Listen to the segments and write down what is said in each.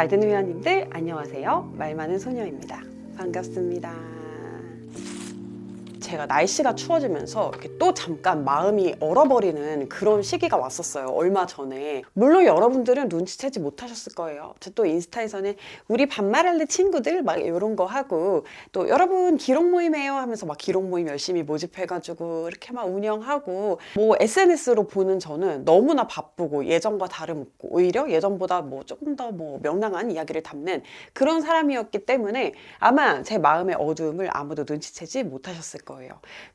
잘 듣는 회원님들 안녕하세요. 말 많은 소녀입니다. 반갑습니다. 제가 날씨가 추워지면서 이렇게 또 잠깐 마음이 얼어버리는 그런 시기가 왔었어요. 얼마 전에. 물론 여러분들은 눈치채지 못하셨을 거예요. 저 또 인스타에서는 우리 반말할래 친구들 막 이런 거 하고 또 여러분 기록 모임해요 하면서 막 기록 모임 열심히 모집해가지고 이렇게 막 운영하고 뭐 SNS로 보는 저는 너무나 바쁘고 예전과 다름없고 오히려 예전보다 뭐 조금 더 뭐 명랑한 이야기를 담는 그런 사람이었기 때문에 아마 제 마음의 어두움을 아무도 눈치채지 못하셨을 거예요.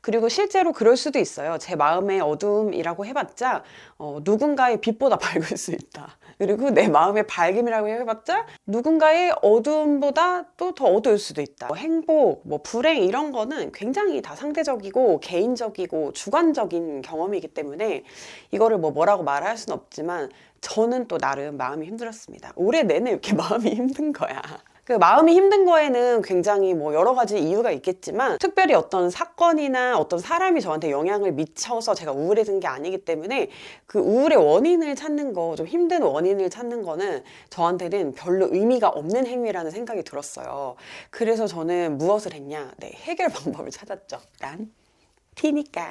그리고 실제로 그럴 수도 있어요. 제 마음의 어두움이라고 해봤자 어, 누군가의 빛보다 밝을 수 있다. 그리고 내 마음의 밝음이라고 해봤자 누군가의 어두움보다 또 더 어두울 수도 있다. 뭐 행복, 뭐 불행 이런 거는 굉장히 다 상대적이고 개인적이고 주관적인 경험이기 때문에 이거를 뭐 뭐라고 말할 수는 없지만 저는 또 나름 마음이 힘들었습니다. 올해 내내 이렇게 마음이 힘든 거야. 그 마음이 힘든 거에는 굉장히 뭐 여러 가지 이유가 있겠지만 특별히 어떤 사건이나 어떤 사람이 저한테 영향을 미쳐서 제가 우울해진 게 아니기 때문에 그 우울의 원인을 찾는 거, 좀 힘든 원인을 찾는 거는 저한테는 별로 의미가 없는 행위라는 생각이 들었어요. 그래서 저는 무엇을 했냐? 네, 해결 방법을 찾았죠. 난 티니까.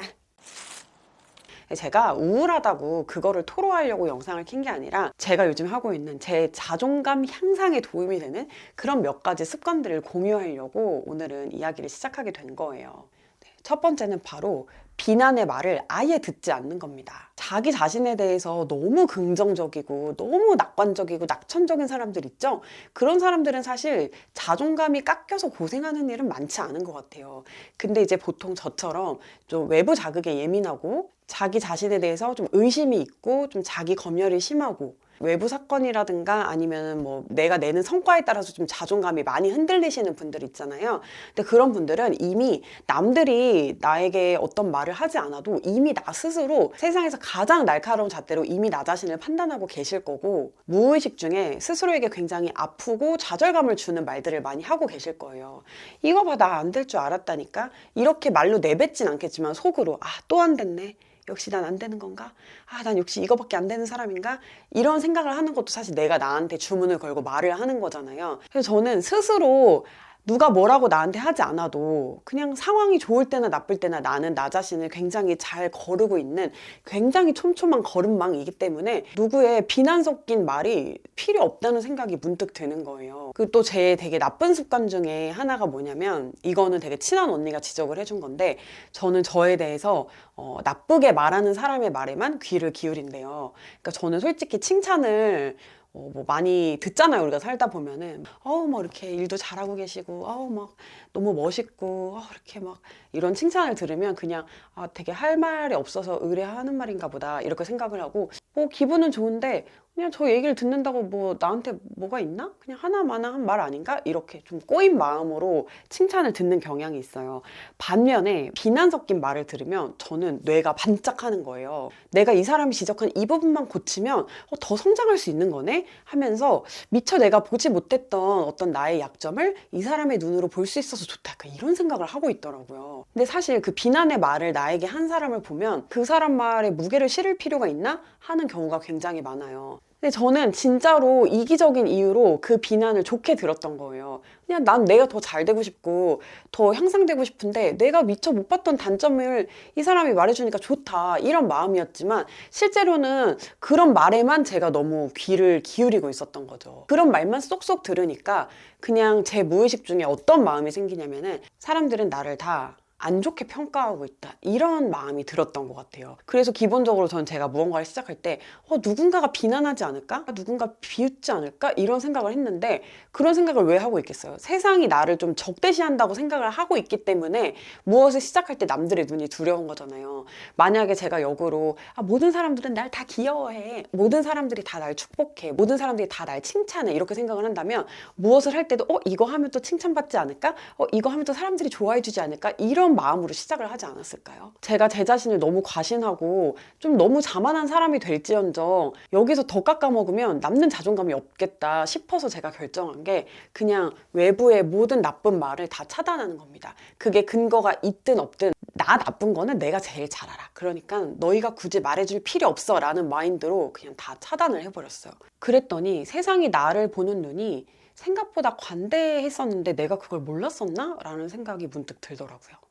제가 우울하다고 그거를 토로하려고 영상을 킨 게 아니라 제가 요즘 하고 있는 제 자존감 향상에 도움이 되는 그런 몇 가지 습관들을 공유하려고 오늘은 이야기를 시작하게 된 거예요. 네, 첫 번째는 바로 비난의 말을 아예 듣지 않는 겁니다. 자기 자신에 대해서 너무 긍정적이고 너무 낙관적이고 낙천적인 사람들 있죠? 그런 사람들은 사실 자존감이 깎여서 고생하는 일은 많지 않은 것 같아요. 근데 이제 보통 저처럼 좀 외부 자극에 예민하고 자기 자신에 대해서 좀 의심이 있고 좀 자기 검열이 심하고 외부 사건이라든가 아니면 뭐 내가 내는 성과에 따라서 좀 자존감이 많이 흔들리시는 분들 있잖아요. 근데 그런 분들은 이미 남들이 나에게 어떤 말을 하지 않아도 이미 나 스스로 세상에서 가장 날카로운 잣대로 이미 나 자신을 판단하고 계실 거고 무의식 중에 스스로에게 굉장히 아프고 좌절감을 주는 말들을 많이 하고 계실 거예요. 이거 봐 나 안 될 줄 알았다니까 이렇게 말로 내뱉진 않겠지만 속으로 아 또 안 됐네. 역시 난 안 되는 건가? 아, 난 역시 이거밖에 안 되는 사람인가? 이런 생각을 하는 것도 사실 내가 나한테 주문을 걸고 말을 하는 거잖아요. 그래서 저는 스스로 누가 뭐라고 나한테 하지 않아도 그냥 상황이 좋을 때나 나쁠 때나 나는 나 자신을 굉장히 잘 거르고 있는 굉장히 촘촘한 걸음망이기 때문에 누구의 비난 섞인 말이 필요 없다는 생각이 문득 드는 거예요. 그또제 되게 나쁜 습관 중에 하나가 뭐냐면 이거는 되게 친한 언니가 지적을 해준 건데 저는 저에 대해서 어, 나쁘게 말하는 사람의 말에만 귀를 기울인대요. 그러니까 저는 솔직히 칭찬을 어, 뭐 많이 듣잖아요. 우리가 살다 보면은 어우 뭐 이렇게 일도 잘하고 계시고 어우 막 너무 멋있고 어, 이렇게 막 이런 칭찬을 들으면 그냥 아 되게 할 말이 없어서 의뢰하는 말인가 보다 이렇게 생각을 하고 뭐 기분은 좋은데 그냥 저 얘기를 듣는다고 뭐 나한테 뭐가 있나? 그냥 하나마나 한 말 아닌가? 이렇게 좀 꼬인 마음으로 칭찬을 듣는 경향이 있어요. 반면에 비난 섞인 말을 들으면 저는 뇌가 반짝하는 거예요. 내가 이 사람이 지적한 이 부분만 고치면 어, 더 성장할 수 있는 거네? 하면서 미처 내가 보지 못했던 어떤 나의 약점을 이 사람의 눈으로 볼 수 있어서 좋다. 이런 생각을 하고 있더라고요. 근데 사실 그 비난의 말을 나에게 한 사람을 보면 그 사람 말에 무게를 실을 필요가 있나? 하는 경우가 굉장히 많아요. 근데 저는 진짜로 이기적인 이유로 그 비난을 좋게 들었던 거예요. 그냥 난 내가 더 잘 되고 싶고 더 향상되고 싶은데 내가 미처 못 봤던 단점을 이 사람이 말해주니까 좋다 이런 마음이었지만 실제로는 그런 말에만 제가 너무 귀를 기울이고 있었던 거죠. 그런 말만 쏙쏙 들으니까 그냥 제 무의식 중에 어떤 마음이 생기냐면은 사람들은 나를 다 안 좋게 평가하고 있다. 이런 마음이 들었던 것 같아요. 그래서 기본적으로 저는 제가 무언가를 시작할 때, 어, 누군가가 비난하지 않을까? 누군가 비웃지 않을까? 이런 생각을 했는데, 그런 생각을 왜 하고 있겠어요? 세상이 나를 좀 적대시한다고 생각을 하고 있기 때문에 무엇을 시작할 때 남들의 눈이 두려운 거잖아요. 만약에 제가 역으로, 아, 모든 사람들은 날 다 귀여워해. 모든 사람들이 다 날 축복해. 모든 사람들이 다 날 칭찬해. 이렇게 생각을 한다면, 무엇을 할 때도, 어, 이거 하면 또 칭찬받지 않을까? 어, 이거 하면 또 사람들이 좋아해주지 않을까? 이런 마음으로 시작을 하지 않았을까요? 제가 제 자신을 너무 과신하고 좀 너무 자만한 사람이 될지언정 여기서 더 깎아먹으면 남는 자존감이 없겠다 싶어서 제가 결정한 게 그냥 외부의 모든 나쁜 말을 다 차단하는 겁니다. 그게 근거가 있든 없든 나 나쁜 거는 내가 제일 잘 알아. 그러니까 너희가 굳이 말해줄 필요 없어. 라는 마인드로 그냥 다 차단을 해버렸어요. 그랬더니 세상이 나를 보는 눈이 생각보다 관대했었는데 내가 그걸 몰랐었나? 라는 생각이 문득 들더라고요.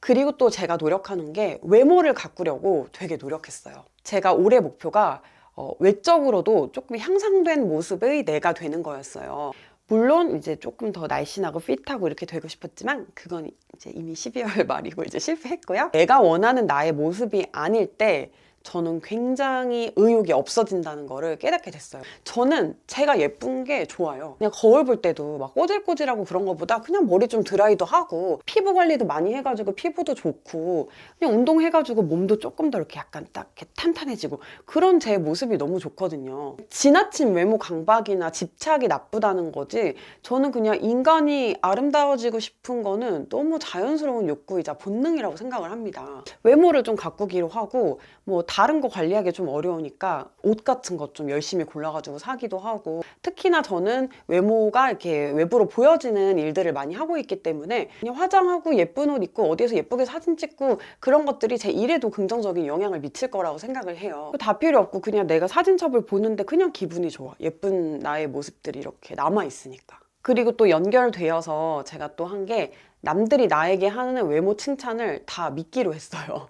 그리고 또 제가 노력하는 게 외모를 가꾸려고 되게 노력했어요. 제가 올해 목표가 어, 외적으로도 조금 향상된 모습의 내가 되는 거였어요. 물론 이제 조금 더 날씬하고 핏하고 이렇게 되고 싶었지만 그건 이제 이미 12월 말이고 이제 실패했고요. 내가 원하는 나의 모습이 아닐 때 저는 굉장히 의욕이 없어진다는 거를 깨닫게 됐어요. 저는 제가 예쁜 게 좋아요. 그냥 거울 볼 때도 막 꼬질꼬질하고 그런 것보다 그냥 머리 좀 드라이도 하고 피부 관리도 많이 해가지고 피부도 좋고 그냥 운동해가지고 몸도 조금 더 이렇게 약간 딱 이렇게 탄탄해지고 그런 제 모습이 너무 좋거든요. 지나친 외모 강박이나 집착이 나쁘다는 거지 저는 그냥 인간이 아름다워지고 싶은 거는 너무 자연스러운 욕구이자 본능이라고 생각을 합니다. 외모를 좀 가꾸기로 하고 뭐 다른 거 관리하기 좀 어려우니까 옷 같은 것 좀 열심히 골라가지고 사기도 하고 특히나 저는 외모가 이렇게 외부로 보여지는 일들을 많이 하고 있기 때문에 그냥 화장하고 예쁜 옷 입고 어디에서 예쁘게 사진 찍고 그런 것들이 제 일에도 긍정적인 영향을 미칠 거라고 생각을 해요. 다 필요 없고 그냥 내가 사진첩을 보는데 그냥 기분이 좋아. 예쁜 나의 모습들이 이렇게 남아 있으니까. 그리고 또 연결되어서 제가 또 한 게 남들이 나에게 하는 외모 칭찬을 다 믿기로 했어요.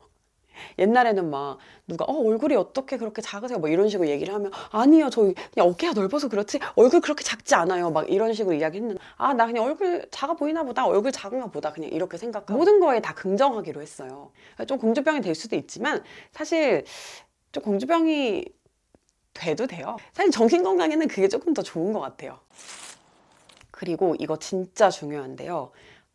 옛날에는 막 누가 어 얼굴이 어떻게 그렇게 작으세요? 뭐 이런 식으로 얘기를 하면 아니요 저 그냥 어깨가 넓어서 그렇지 얼굴 그렇게 작지 않아요. 막 이런 식으로 이야기했는데 아 나 그냥 얼굴 작아 보이나 보다 얼굴 작은가 보다. 그냥 이렇게 생각하고 모든 거에 다 긍정하기로 했어요. 좀 공주병이 될 수도 있지만 사실 좀 공주병이 돼도 돼요. 사실 정신 건강에는 그게 조금 더 좋은 것 같아요. 그리고 이거 진짜 중요한데요.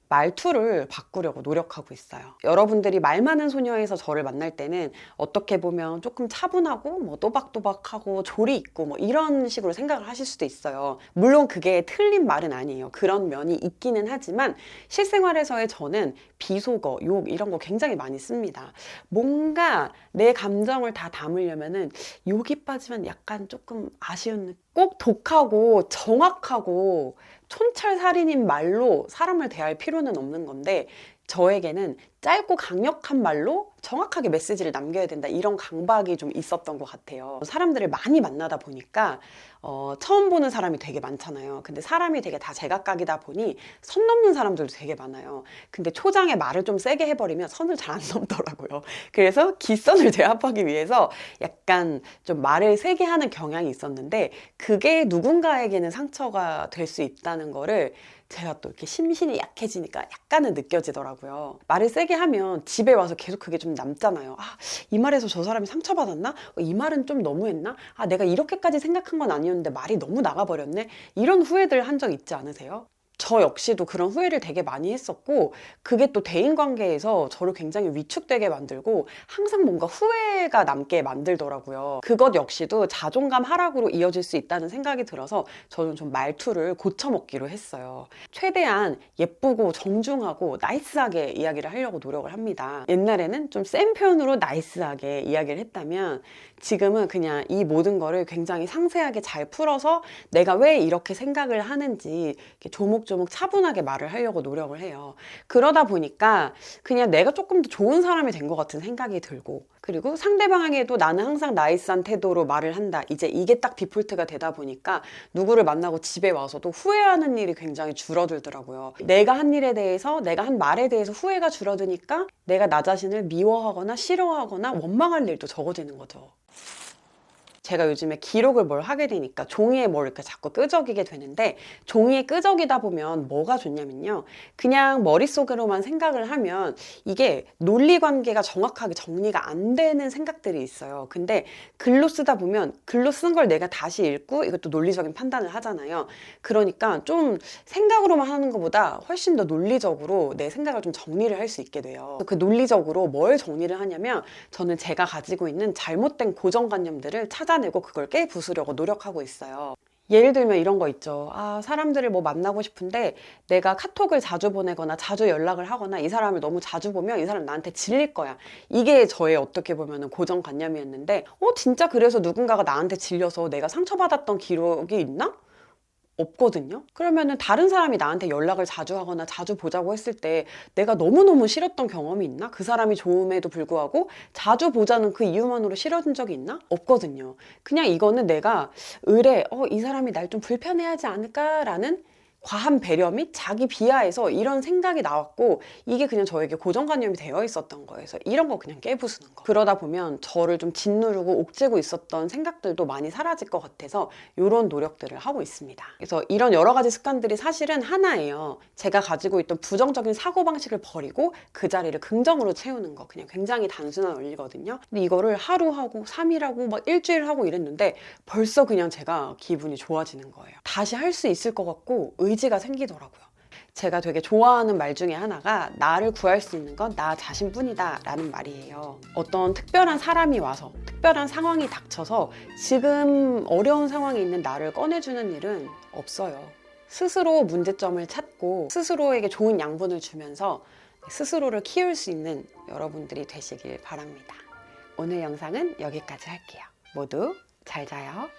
말투를 바꾸려고 노력하고 있어요. 여러분들이 말 많은 소녀에서 저를 만날 때는 어떻게 보면 조금 차분하고 뭐 또박또박하고 조리 있고 뭐 이런 식으로 생각을 하실 수도 있어요. 물론 그게 틀린 말은 아니에요. 그런 면이 있기는 하지만 실생활에서의 저는 비속어, 욕 이런 거 굉장히 많이 씁니다. 뭔가 내 감정을 다 담으려면은 욕이 빠지면 약간 조금 아쉬운 느낌. 꼭 독하고 정확하고 촌철살인인 말로 사람을 대할 필요는 없는 건데 저에게는 짧고 강력한 말로 정확하게 메시지를 남겨야 된다 이런 강박이 좀 있었던 것 같아요. 사람들을 많이 만나다 보니까 어, 처음 보는 사람이 되게 많잖아요. 근데 사람이 되게 다 제각각이다 보니 선 넘는 사람들도 되게 많아요. 근데 초장에 말을 좀 세게 해버리면 선을 잘 안 넘더라고요. 그래서 기선을 제압하기 위해서 약간 좀 말을 세게 하는 경향이 있었는데 그게 누군가에게는 상처가 될 수 있다는 거를 제가 또 이렇게 심신이 약해지니까 약간은 느껴지더라고요. 말을 세게 하면 집에 와서 계속 그게 좀 남잖아요. 아, 이 말에서 저 사람이 상처받았나? 어, 이 말은 좀 너무했나? 아, 내가 이렇게까지 생각한 건 아니었는데 말이 너무 나가버렸네? 이런 후회들 한 적 있지 않으세요? 저 역시도 그런 후회를 되게 많이 했었고 그게 또 대인관계에서 저를 굉장히 위축되게 만들고 항상 뭔가 후회가 남게 만들더라고요. 그것 역시도 자존감 하락으로 이어질 수 있다는 생각이 들어서 저는 좀 말투를 고쳐먹기로 했어요. 최대한 예쁘고 정중하고 나이스하게 이야기를 하려고 노력을 합니다. 옛날에는 좀 센 표현으로 나이스하게 이야기를 했다면 지금은 그냥 이 모든 거를 굉장히 상세하게 잘 풀어서 내가 왜 이렇게 생각을 하는지 이렇게 조목조목 차분하게 말을 하려고 노력을 해요. 그러다 보니까 그냥 내가 조금 더 좋은 사람이 된 것 같은 생각이 들고 그리고 상대방에게도 나는 항상 나이스한 태도로 말을 한다. 이제 이게 딱 디폴트가 되다 보니까 누구를 만나고 집에 와서도 후회하는 일이 굉장히 줄어들더라고요. 내가 한 일에 대해서, 내가 한 말에 대해서 후회가 줄어드니까 내가 나 자신을 미워하거나 싫어하거나 원망할 일도 적어지는 거죠. 제가 요즘에 기록을 뭘 하게 되니까 종이에 뭘 이렇게 자꾸 끄적이게 되는데 종이에 끄적이다 보면 뭐가 좋냐면요. 그냥 머릿속으로만 생각을 하면 이게 논리 관계가 정확하게 정리가 안 되는 생각들이 있어요. 근데 글로 쓰다 보면 글로 쓴 걸 내가 다시 읽고 이것도 논리적인 판단을 하잖아요. 그러니까 좀 생각으로만 하는 것보다 훨씬 더 논리적으로 내 생각을 좀 정리를 할 수 있게 돼요. 그 논리적으로 뭘 정리를 하냐면 저는 제가 가지고 있는 잘못된 고정관념들을 찾아 찾아내고 그걸 깨 부수려고 노력하고 있어요. 예를 들면 이런 거 있죠. 아, 사람들을 뭐 만나고 싶은데 내가 카톡을 자주 보내거나 자주 연락을 하거나 이 사람을 너무 자주 보면 이 사람 나한테 질릴 거야. 이게 저의 어떻게 보면 고정관념이었는데, 어, 진짜 그래서 누군가가 나한테 질려서 내가 상처받았던 기록이 있나? 없거든요. 그러면은 다른 사람이 나한테 연락을 자주 하거나 자주 보자고 했을 때 내가 너무너무 싫었던 경험이 있나? 그 사람이 좋음에도 불구하고 자주 보자는 그 이유만으로 싫어진 적이 있나? 없거든요. 그냥 이거는 내가 의뢰, 어, 이 사람이 날 좀 불편해하지 않을까라는 과한 배려 및 자기 비하에서 이런 생각이 나왔고 이게 그냥 저에게 고정관념이 되어 있었던 거예요. 그래서 이런 거 그냥 깨부수는 거. 그러다 보면 저를 좀 짓누르고 옥죄고 있었던 생각들도 많이 사라질 것 같아서 이런 노력들을 하고 있습니다. 그래서 이런 여러 가지 습관들이 사실은 하나예요. 제가 가지고 있던 부정적인 사고방식을 버리고 그 자리를 긍정으로 채우는 거. 그냥 굉장히 단순한 원리거든요. 근데 이거를 하루 하고 3일 하고 막 일주일 하고 이랬는데 벌써 그냥 제가 기분이 좋아지는 거예요. 다시 할 수 있을 것 같고 의지가 생기더라고요. 제가 되게 좋아하는 말 중에 하나가 나를 구할 수 있는 건 나 자신뿐이다 라는 말이에요. 어떤 특별한 사람이 와서 특별한 상황이 닥쳐서 지금 어려운 상황에 있는 나를 꺼내주는 일은 없어요. 스스로 문제점을 찾고 스스로에게 좋은 양분을 주면서 스스로를 키울 수 있는 여러분들이 되시길 바랍니다. 오늘 영상은 여기까지 할게요. 모두 잘 자요.